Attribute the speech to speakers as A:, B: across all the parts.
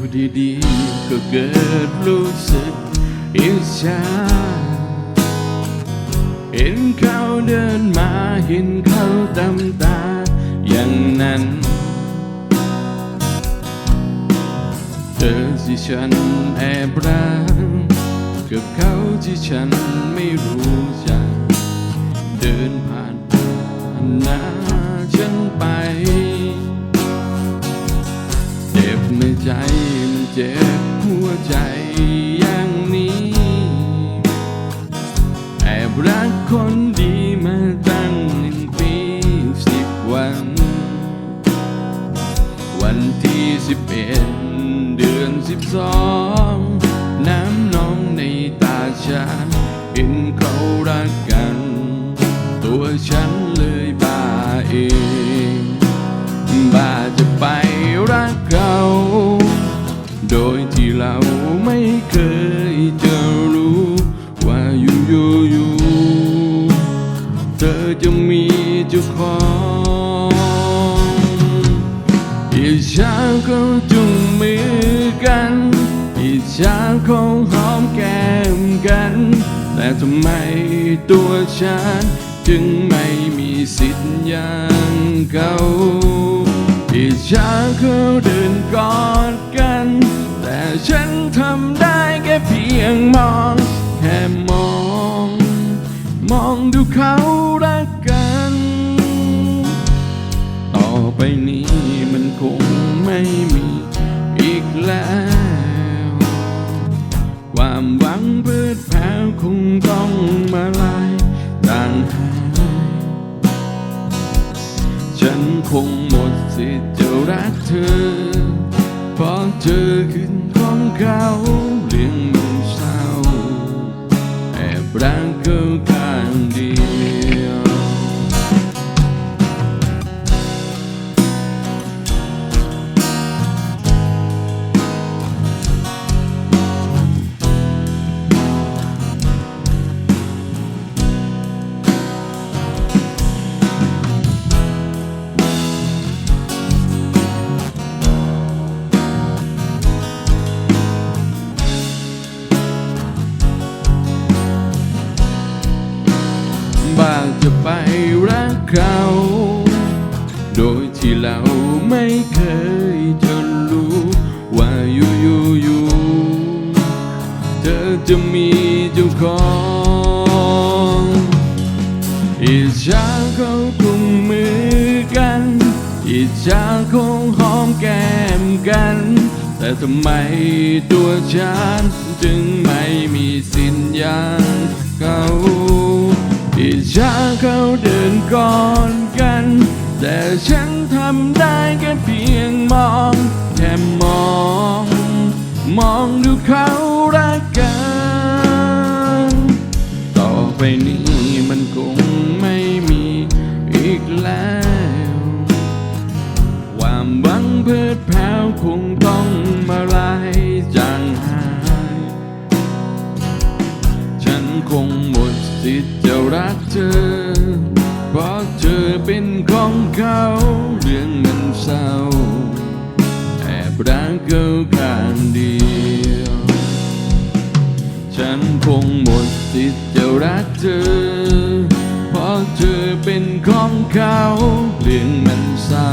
A: ู่ดีๆ ก็เกิดรู้สึกอิจฉาเห็นเขาเดินมาเห็นเขาตำตาอย่างนั้นเธอที่ฉันแอบรักกับเขาที่ฉันไม่รู้ เห็นเขารักกัน ตัวฉันเลยบ้าเองบ้าจะไปรักเขา โดยที่เราไม่เคยจะรู้ ว่าอยู่อยู่อยู่เธอจะมีเจ้าของอิจฉาเขาจุงมือกันอิจฉาเขาหอมแก้ ตัวฉัน จึงไม่มีสิทธิ์อย่างเขาที่ฉาเขาเดินกอดกัน แต่ฉันทำได้แค่เพียงมอง แค่มอง มองดูเขา แอบ เขา โดยที่เราไม่เคยจะรู้ว่าอยู่อยู่อยู่เธอจะมีเจ้าของอิจฉาเขากุมมือกัน อิจฉาคงหอมแก้มกัน แต่ทำไมตัวฉันจึงไม่มีสิทธิ์อย่างเขา ที่จฉาเขาเดินก่อนกัน แต่ฉันทำได้แค่เพียงมอง แค่มอง มองดูเขารักกัน ต่อไปนี้ งหมดสิทธิ์จะรักเธอ เพราะเธอเป็นของเขาเรื่องมันเศร้า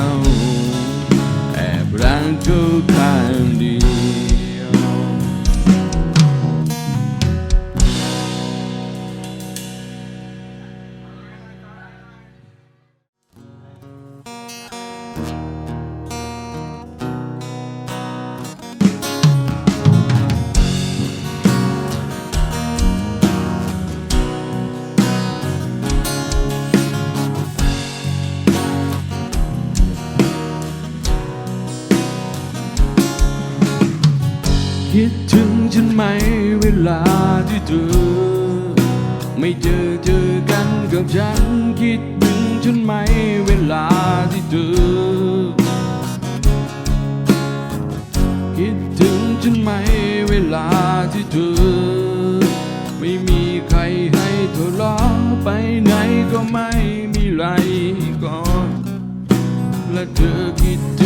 A: แอบรักเขา เวลาที่เธอ ไม่เจอเจอกันกับฉันคิดถึงฉันไหมเวลาที่เธอ คิดถึงฉันไหมเวลาที่เธอ ไม่มีใครให้เธอล้อไปไหนก็ไม่มีไรก่อนและเธอคิด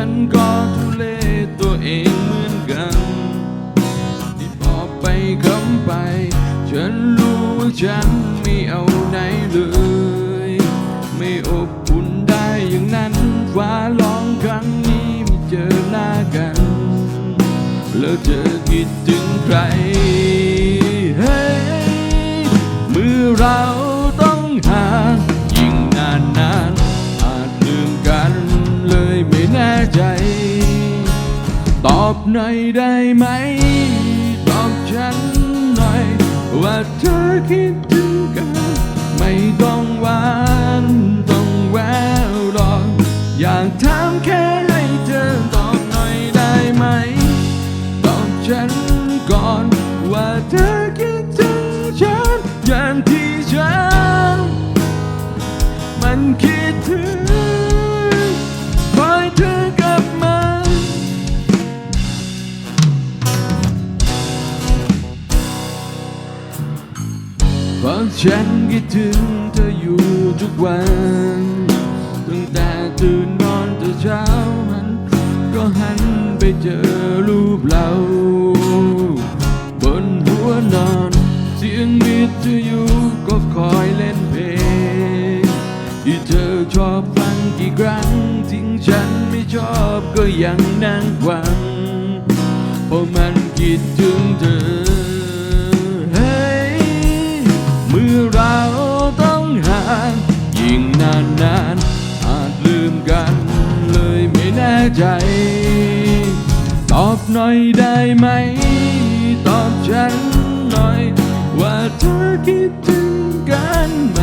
A: ฉันก็ทุเลตัวเองเหมือนกันที่พอไปคำไป ฉันรู้ว่าฉันไม่เอาไหนเลย ไม่อบอุ่นได้อย่างนั้นฟ้าร้องครั้งนี้ไม่เจอหน้ากัน แล้วเธอคิดถึงใคร เฮ้ยเมื่อเรา อบหน่อยได้ไหม บอกฉันหน่อย ว่าเธอคิดถึงกัน ไม่ต้อง ฉันคิดถึงเธออยู่ทุกวัน ตั้งแต่ตื่นนอนแต่เช้ามัน ก็หันไปเจอรูปเรา บนหัวนอนเสียงวิทยุก็คอยเล่นเพลงที่เธอชอบฟังกี่ครั้งทิ้งฉันไม่ชอบก็ยังนั่งฟังเพราะมันคิดถึงางยิ่งนานนานอาจลืมกัน เลยไม่แน่ใจ ตอบหน่อยได้ไหม ตอบฉันหน่อย ว่าเธอคิดถึงกันไหม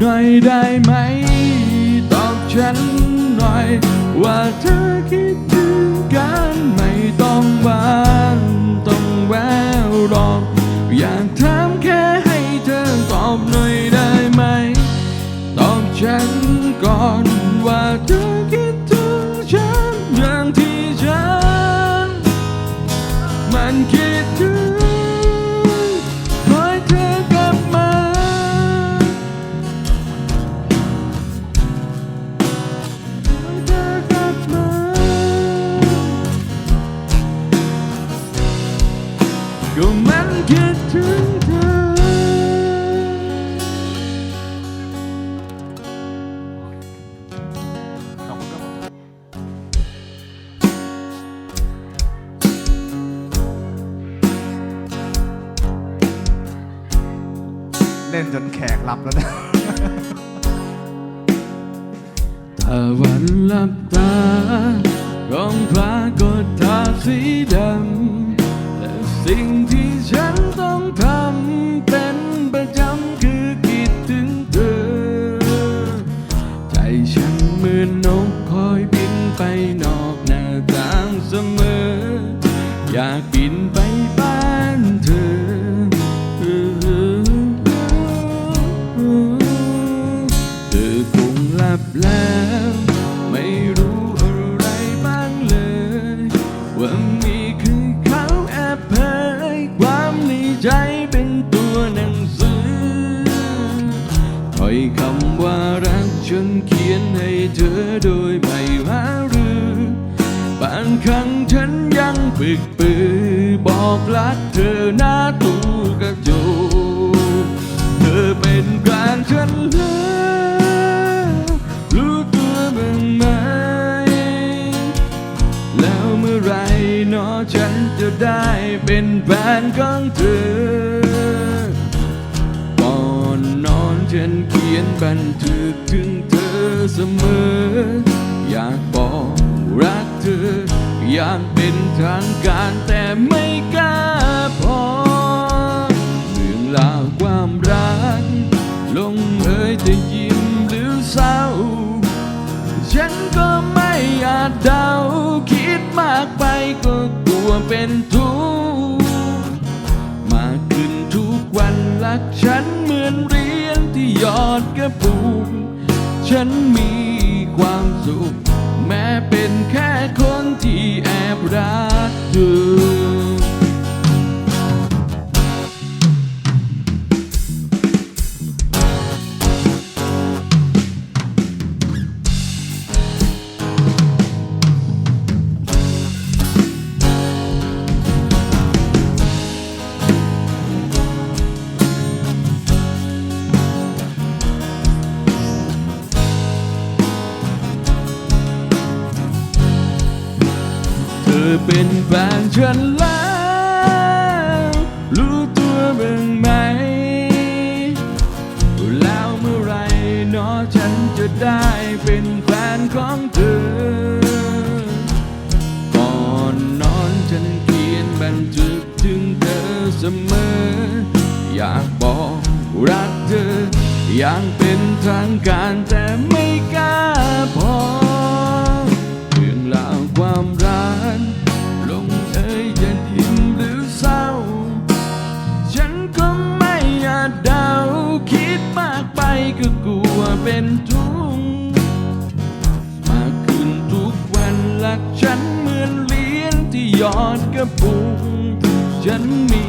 A: หน่อยได้ไหม ตอบฉันหน่อยว่าเธอ ก็มันคิดถึงเธอ
B: ขอบคุณครับผมเล่นจนแขกหลับแล้วนะ
A: ถ้าวันหลับตา กองฟ้าก็ทาสีดำ ยังปึกปือบอกรักเธอหน้าตู้กระจกเธอเป็นกลางฉันเล้วรู้ตัวบ้างไหม แล้วเมื่อไรนอฉันจะได้เป็นแฟนของเธอ ก่อนนอนฉันเขียนบันทึกถึงเธอเสมอ อยากเป็นทางการแต่ไม่กล้าพอเรื่องราวความรัก ลงเอยจะยิ้มหรือเศร้า ฉันก็ไม่อาจเดา คิดมากไปก็กลัวเป็นทุกข์มากขึ้นทุกวันรักฉันเหมือนเรียญที่ยอดกระปุกฉันมีความสุข แม้เป็นแค่คน ที่แอบรักเธอ ธอเป็นแฟนฉันแล้ว รู้ตัวบ้างไหม แล้วเมื่อไหรเนอฉันจะได้เป็นแฟนของเธอ ก่อนนอนฉันเขียนบันทึกถึงเธอเสมอ อยากบอกรักเธออย่างเป็นทางการแต่ไม่ เป็นทุกมากขึ้นทุกวันหลักฉันเหมือนเลี้ยงที่ยอดกระปุกฉันมี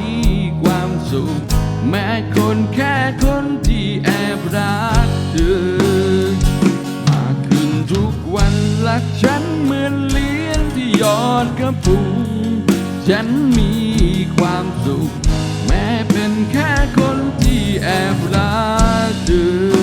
A: ความสุข แม้คนแค่คนที่แอบรักเธอมากขึ้นทุกวันหลักฉันเหมือนเลี้ยงที่ยอดกระปุกฉันมีความสุข แม้เป็นแค่คนที่แอบรักเธอ